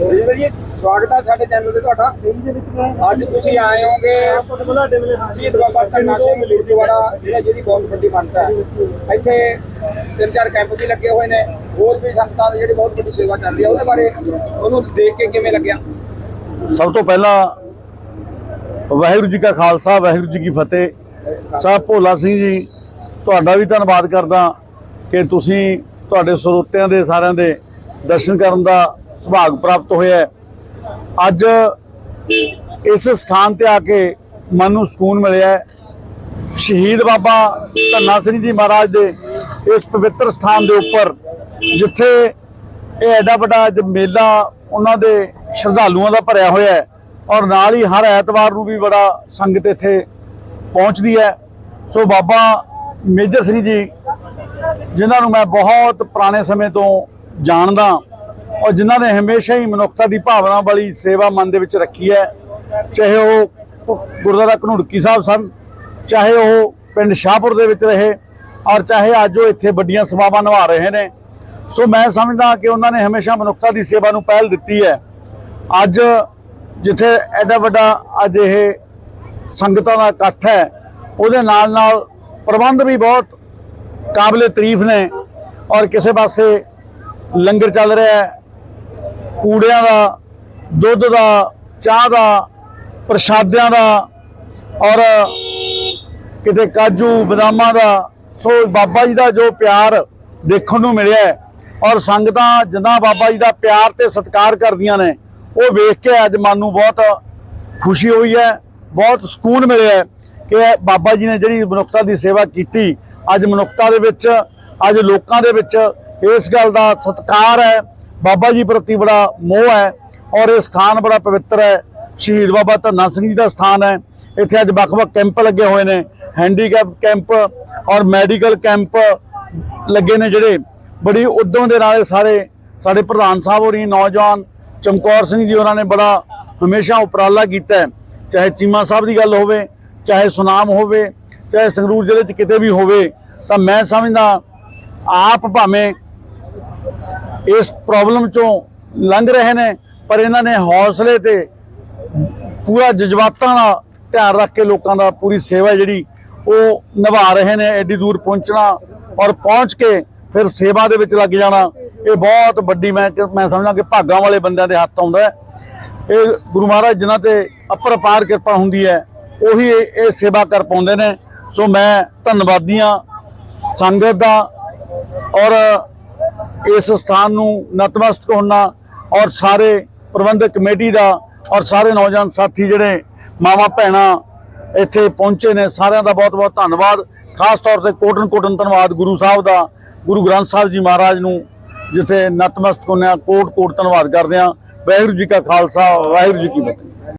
ਜੀ ਜੀ ਸਵਾਗਤ ਹੈ ਸਾਡੇ ਚੈਨਲ ਤੇ ਤੁਹਾਡਾ। ਅੱਜ ਤੁਸੀਂ ਆਏ ਹੋਗੇ ਸ਼ਹੀਦ ਬਾਬਾ ਧੰਨਾ ਸਿੰਘ ਲੂਧੀਵਾੜਾ ਜਿਹੜਾ ਜਿਹਦੀ ਬਹੁਤ ਵੱਡੀ ਮੰਨਤਾ ਹੈ। ਇੱਥੇ ਤਿੰਨ ਚਾਰ ਕੈਂਪ ਵੀ ਲੱਗੇ ਹੋਏ ਨੇ, ਹੋਰ ਵੀ ਸੰਗਤਾਂ ਦੀ ਜਿਹੜੀ ਬਹੁਤ ਵੱਡੀ ਸੇਵਾ ਚੱਲ ਰਹੀ ਹੈ, ਉਹਦੇ ਬਾਰੇ ਉਹਨੂੰ ਦੇਖ ਕੇ ਕਿਵੇਂ ਲੱਗਿਆ? ਸਭ ਤੋਂ ਪਹਿਲਾਂ ਵਾਹਿਗੁਰੂ ਜੀ ਕਾ ਖਾਲਸਾ, ਵਾਹਿਗੁਰੂ ਜੀ ਕੀ ਫਤਿਹ। ਸਾਹਿਬ ਭੋਲਾ ਸਿੰਘ ਜੀ, ਤੁਹਾਡਾ ਵੀ ਧੰਨਵਾਦ ਕਰਦਾ ਕਿ ਤੁਸੀਂ ਤੁਹਾਡੇ ਸਰੋਤਿਆਂ ਦੇ, ਸਾਰਿਆਂ ਦੇ ਦਰਸ਼ਨ ਕਰਨ ਦਾ ਸੁਭਾਗ ਪ੍ਰਾਪਤ ਹੋਇਆ ਅੱਜ ਇਸ ਸਥਾਨ ਤੇ ਆ ਕੇ ਮਨ ਨੂੰ ਸਕੂਨ ਮਿਲਿਆ ਸ਼ਹੀਦ ਬਾਬਾ ਧੰਨਾ ਸਿੰਘ ਜੀ ਮਹਾਰਾਜ ਦੇ ਇਸ ਪਵਿੱਤਰ ਸਥਾਨ ਦੇ ਉੱਪਰ, ਜਿੱਥੇ ਇਹ ਐਡਾ ਵੱਡਾ ਅੱਜ ਮੇਲਾ ਉਹਨਾਂ ਦੇ ਸ਼ਰਧਾਲੂਆਂ ਦਾ ਭਰਿਆ ਹੋਇਆ ਹੈ ਔਰ ਨਾਲ ਹੀ ਹਰ ਐਤਵਾਰ ਨੂੰ ਵੀ ਬੜਾ ਸੰਗਤ ਇੱਥੇ ਪਹੁੰਚਦੀ ਹੈ। ਸੋ ਬਾਬਾ ਮੇਜਰ ਸਿੰਘ ਜੀ, ਜਿਨ੍ਹਾਂ ਨੂੰ ਮੈਂ ਬਹੁਤ ਪੁਰਾਣੇ ਸਮੇਂ ਤੋਂ ਜਾਣਦਾ ਔਰ ਜਿਨ੍ਹਾਂ ਨੇ ਹਮੇਸ਼ਾ ਹੀ ਮਨੁੱਖਤਾ ਦੀ ਭਾਵਨਾ ਵਾਲੀ ਸੇਵਾ ਮਨ ਦੇ ਵਿੱਚ ਰੱਖੀ ਹੈ, ਚਾਹੇ ਉਹ ਗੁਰਦੁਆਰਾ ਘਨੁੜਕੀ ਸਾਹਿਬ ਸਨ, ਚਾਹੇ ਉਹ ਪਿੰਡ ਸ਼ਾਹਪੁਰ ਦੇ ਵਿੱਚ ਰਹੇ ਔਰ ਚਾਹੇ ਅੱਜ ਉਹ ਇੱਥੇ ਵੱਡੀਆਂ ਸੇਵਾਵਾਂ ਨਿਭਾ ਰਹੇ ਨੇ। ਸੋ ਮੈਂ ਸਮਝਦਾ ਕਿ ਉਹਨਾਂ ਨੇ ਹਮੇਸ਼ਾ ਮਨੁੱਖਤਾ ਦੀ ਸੇਵਾ ਨੂੰ ਪਹਿਲ ਦਿੱਤੀ ਹੈ। ਅੱਜ ਜਿੱਥੇ ਐਡਾ ਵੱਡਾ ਅੱਜ ਇਹ ਸੰਗਤਾਂ ਦਾ ਇਕੱਠ ਹੈ, ਉਹਦੇ ਨਾਲ ਨਾਲ ਪ੍ਰਬੰਧ ਵੀ ਬਹੁਤ ਕਾਬਲੇ ਤਾਰੀਫ ਨੇ ਔਰ ਕਿਸੇ ਪਾਸੇ ਲੰਗਰ ਚੱਲ ਰਿਹਾ ਹੈ ਕੂੜਿਆਂ ਦਾ, ਦੁੱਧ ਦਾ, ਚਾਹ ਦਾ, ਪ੍ਰਸ਼ਾਦਿਆਂ ਦਾ ਔਰ ਕਿਤੇ ਕਾਜੂ, ਬਦਾਮਾਂ ਦਾ, ਸੋ ਬਾਬਾ ਜੀ ਦਾ ਜੋ ਪਿਆਰ ਦੇਖਣ ਨੂੰ ਮਿਲਿਆ ਔਰ ਸੰਗਤਾਂ ਜਿੰਨਾ ਬਾਬਾ ਜੀ ਦਾ ਪਿਆਰ ਤੇ ਸਤਿਕਾਰ ਕਰਦੀਆਂ ਨੇ, ਉਹ ਵੇਖ ਕੇ ਅੱਜ ਮਨ ਨੂੰ ਬਹੁਤ ਖੁਸ਼ੀ ਹੋਈ ਹੈ, ਬਹੁਤ ਸਕੂਨ ਮਿਲਿਆ ਕਿ ਬਾਬਾ ਜੀ ਨੇ ਜਿਹੜੀ ਮਨੁੱਖਤਾ ਦੀ ਸੇਵਾ ਕੀਤੀ, ਅੱਜ ਮਨੁੱਖਤਾ ਦੇ ਵਿੱਚ, ਅੱਜ ਲੋਕਾਂ ਦੇ ਵਿੱਚ ਇਸ ਗੱਲ ਦਾ ਸਤਿਕਾਰ ਹੈ ਬਾਬਾ ਜੀ ਪ੍ਰਤੀ ਬੜਾ ਮੋਹ ਹੈ ਔਰ ਇਹ ਸਥਾਨ ਬੜਾ ਪਵਿੱਤਰ ਹੈ। ਸ਼ਹੀਦ ਬਾਬਾ ਧੰਨਾ ਸਿੰਘ ਜੀ ਦਾ ਸਥਾਨ ਹੈ। ਇੱਥੇ ਅੱਜ ਵੱਖ-ਵੱਖ ਕੈਂਪ ਲੱਗੇ ਹੋਏ ਨੇ। ਹੈਂਡੀਕੈਪ ਕੈਂਪ ਔਰ ਮੈਡੀਕਲ ਕੈਂਪ ਲੱਗੇ ਨੇ ਜਿਹੜੇ। ਬੜੀ ਉਦੋਂ ਦੇ ਨਾਲ ਸਾਰੇ ਸਾਡੇ ਪ੍ਰਧਾਨ ਸਾਹਿਬ ਹੋਰੀ, ਨੌਜਵਾਨ ਚਮਕੌਰ ਸਿੰਘ ਜੀ ਉਹਨਾਂ ਨੇ ਬੜਾ ਹਮੇਸ਼ਾ ਉਪਰਾਲਾ ਕੀਤਾ ਚਾਹੇ ਚੀਮਾ ਸਾਹਿਬ ਦੀ ਗੱਲ ਹੋਵੇ, ਚਾਹੇ ਸੁਨਾਮ ਹੋਵੇ, ਚਾਹੇ ਸੰਗਰੂਰ ਜ਼ਿਲ੍ਹੇ 'ਚ ਕਿਤੇ ਵੀ ਹੋਵੇ, ਤਾਂ ਮੈਂ ਸਮਝਦਾ ਆਪ ਭਾਵੇਂ ਇਸ ਪ੍ਰੋਬਲਮ ਚੋਂ ਲੰਘ ਰਹੇ ਨੇ, ਪਰ ਇਹਨਾਂ ਨੇ ਹੌਸਲੇ ਤੇ ਪੂਰਾ ਜਜ਼ਬਾਤਾਂ ਦਾ ਧਿਆਨ ਰੱਖ ਕੇ ਲੋਕਾਂ ਦਾ ਪੂਰੀ ਸੇਵਾ ਜਿਹੜੀ ਉਹ ਨਿਭਾ ਰਹੇ ਨੇ, ਐਡੀ ਦੂਰ ਪਹੁੰਚਣਾ ਔਰ ਪਹੁੰਚ ਕੇ ਫਿਰ ਸੇਵਾ ਦੇ ਵਿੱਚ ਲੱਗ ਜਾਣਾ, ਇਹ ਬਹੁਤ ਵੱਡੀ ਮੈਂ ਮੈਂ ਸਮਝਦਾ ਕਿ ਭਾਗਾਂ ਵਾਲੇ ਬੰਦਿਆਂ ਦੇ ਹੱਥ ਆਉਂਦਾ ਇਹ ਗੁਰੂ ਮਹਾਰਾਜ ਜਿਨ੍ਹਾਂ ਤੇ ਅਪਰਪਾਰ ਕਿਰਪਾ ਹੁੰਦੀ ਹੈ, ਉਹੀ ਇਹ ਇਹ ਸੇਵਾ ਕਰ ਪਾਉਂਦੇ ਨੇ। ਸੋ ਮੈਂ ਧੰਨਵਾਦੀਆਂ ਸੰਗਤ ਦਾ ਔਰ ਇਸ ਸਥਾਨ ਨੂੰ ਨਤਮਸਤਕ ਹੋਣਾ ਔਰ ਸਾਰੇ ਪ੍ਰਬੰਧਕ ਕਮੇਟੀ ਦਾ ਔਰ ਸਾਰੇ ਨੌਜਵਾਨ ਸਾਥੀ ਜਿਹੜੇ ਮਾਵਾ ਭੈਣਾ ਇੱਥੇ ਪਹੁੰਚੇ ਨੇ, ਸਾਰਿਆਂ ਦਾ ਬਹੁਤ ਬਹੁਤ ਧੰਨਵਾਦ। ਖਾਸ ਤੌਰ ਤੇ ਕੋਟਨ ਕੋਟਨ ਧੰਨਵਾਦ ਗੁਰੂ ਸਾਹਿਬ ਦਾ, ਗੁਰੂ ਗ੍ਰੰਥ ਸਾਹਿਬ ਜੀ ਮਹਾਰਾਜ ਨੂੰ, ਜਿੱਥੇ ਨਤਮਸਤਕ ਹੋਣਾ ਕੋਟ ਕੋਟ ਧੰਨਵਾਦ ਕਰਦੇ ਹਾਂ। ਵਾਹਿਗੁਰੂ ਜੀ ਕਾ ਖਾਲਸਾ, ਵਾਹਿਗੁਰੂ ਜੀ ਕੀ ਫਤਿਹ।